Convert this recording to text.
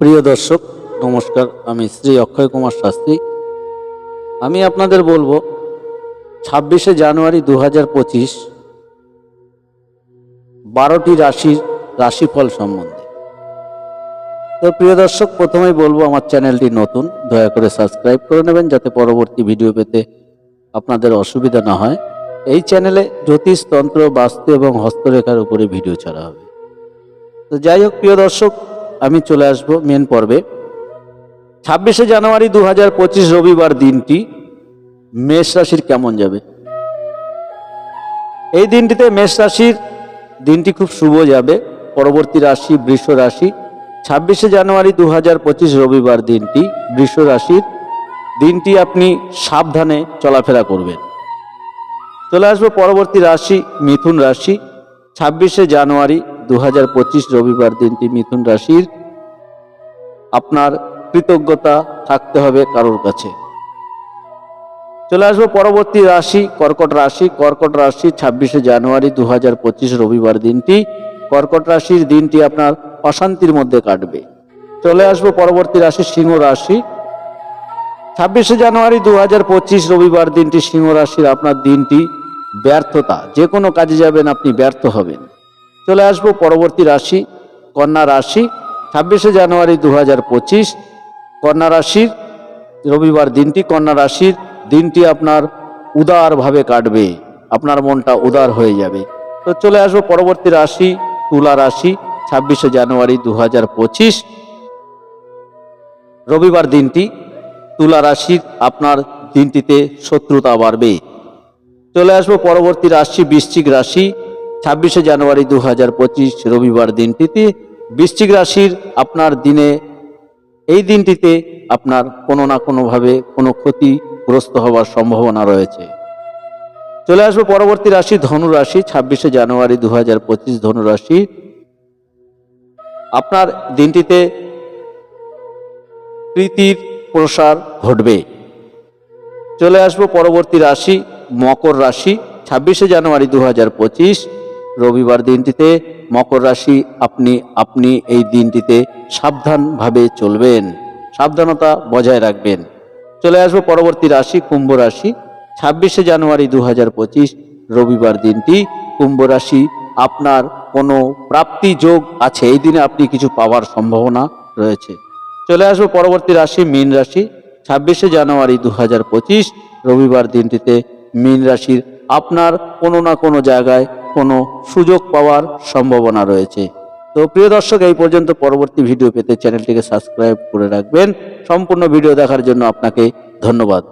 প্রিয় দর্শক, নমস্কার, আমি শ্রী অক্ষয় কুমার শাস্ত্রী। আমি আপনাদের বলব, ছাব্বিশে জানুয়ারি দু হাজার পঁচিশ, বারোটি রাশির রাশিফল সম্বন্ধে। তো প্রিয় দর্শক, প্রথমেই বলব, আমার চ্যানেলটি নতুন, দয়া করে সাবস্ক্রাইব করে নেবেন যাতে পরবর্তী ভিডিও পেতে আপনাদের অসুবিধা না হয়। এই চ্যানেলে জ্যোতিষ, তন্ত্র, বাস্তু এবং হস্তরেখার উপরে ভিডিও ছাড়া হবে। তো যাই হোক, প্রিয় দর্শক আমি চলে আসব মেন পর্বে। ছাব্বিশে জানুয়ারি দু হাজার পঁচিশ রবিবার দিনটি, মেষ রাশির কেমন যাবে? এই দিনটিতে মেষ রাশির দিনটি খুব শুভ যাবে। পরবর্তী রাশি বৃষ রাশি। ছাব্বিশে জানুয়ারি দু হাজার পঁচিশ রবিবার দিনটি, বৃষ রাশির দিনটি আপনি সাবধানে চলাফেরা করবেন। চলে আসব পরবর্তী রাশি, মিথুন রাশি। ছাব্বিশে জানুয়ারি দু হাজার পঁচিশ রবিবার দিনটি মিথুন রাশির। আপনার কৃতজ্ঞতা থাকতে হবে কারোর কাছে। চলে আসব পরবর্তী রাশি, কর্কট রাশি। কর্কট রাশি ছাব্বিশে জানুয়ারি দু হাজার পঁচিশ রবিবার দিনটি। কর্কট রাশির দিনটি আপনার অশান্তির মধ্যে কাটবে। চলে আসব পরবর্তী রাশি, সিংহ রাশি। ছাব্বিশে জানুয়ারি দু হাজার পঁচিশ রবিবার দিনটি, সিংহ রাশির আপনার দিনটি ব্যর্থতা। যে কোনো কাজে যাবেন, আপনি ব্যর্থ হবেন। চলে আসব পরবর্তী রাশি, কন্যা রাশি, ছাব্বিশে জানুয়ারি দু হাজার পঁচিশ। কন্যা রাশির রবিবার দিনটি, কন্যা রাশির দিনটি আপনার উদারভাবে কাটবে, আপনার মনটা উদার হয়ে যাবে। তো চলে আসব পরবর্তী রাশি, তুলা রাশি, ছাব্বিশে জানুয়ারি দু হাজার পঁচিশ। রবিবার দিনটি, তুলা রাশির আপনার দিনটিতে শত্রুতা বাড়বে। চলে আসব পরবর্তী রাশি, বৃশ্চিক রাশি ছাব্বিশে জানুয়ারি দু হাজার পঁচিশ রবিবার দিনটিতে বৃশ্চিক রাশির আপনার দিনে, এই দিনটিতে আপনার কোনো না কোনোভাবে কোনো ক্ষতিগ্রস্ত হওয়ার সম্ভাবনা রয়েছে। চলে আসব পরবর্তী রাশি, ধনুরাশি, ছাব্বিশে জানুয়ারি দু হাজার পঁচিশ ধনুরাশি। আপনার দিনটিতে প্রীতির প্রসার ঘটবে। চলে আসব পরবর্তী রাশি, মকর রাশি, ছাব্বিশে জানুয়ারি দু হাজার পঁচিশ। রবিবার দিনটিতে মকর রাশি আপনি আপনি এই দিনটিতে সাবধানভাবে চলবেন। সাবধানতা বজায় রাখবেন। চলে আসব পরবর্তী রাশি, কুম্ভ রাশি। ছাব্বিশে জানুয়ারি দু হাজার পঁচিশ, রবিবার দিনটি। কুম্ভ রাশি, আপনার কোনো প্রাপ্তি যোগ আছে। এই দিনে আপনি কিছু পাওয়ার সম্ভাবনা রয়েছে। চলে আসব পরবর্তী রাশি, মীন রাশি। ছাব্বিশে জানুয়ারি দু হাজার পঁচিশ, রবিবার দিনটিতে মীন রাশির আপনার কোনো না কোনো জায়গায় কোনো সুযোগ পাওয়ার সম্ভাবনা রয়েছে। তো প্রিয় দর্শক, এই পর্যন্ত পরবর্তী ভিডিও পেতে চ্যানেলটিকে সাবস্ক্রাইব করে রাখবেন। সম্পূর্ণ ভিডিও দেখার জন্য আপনাকে ধন্যবাদ।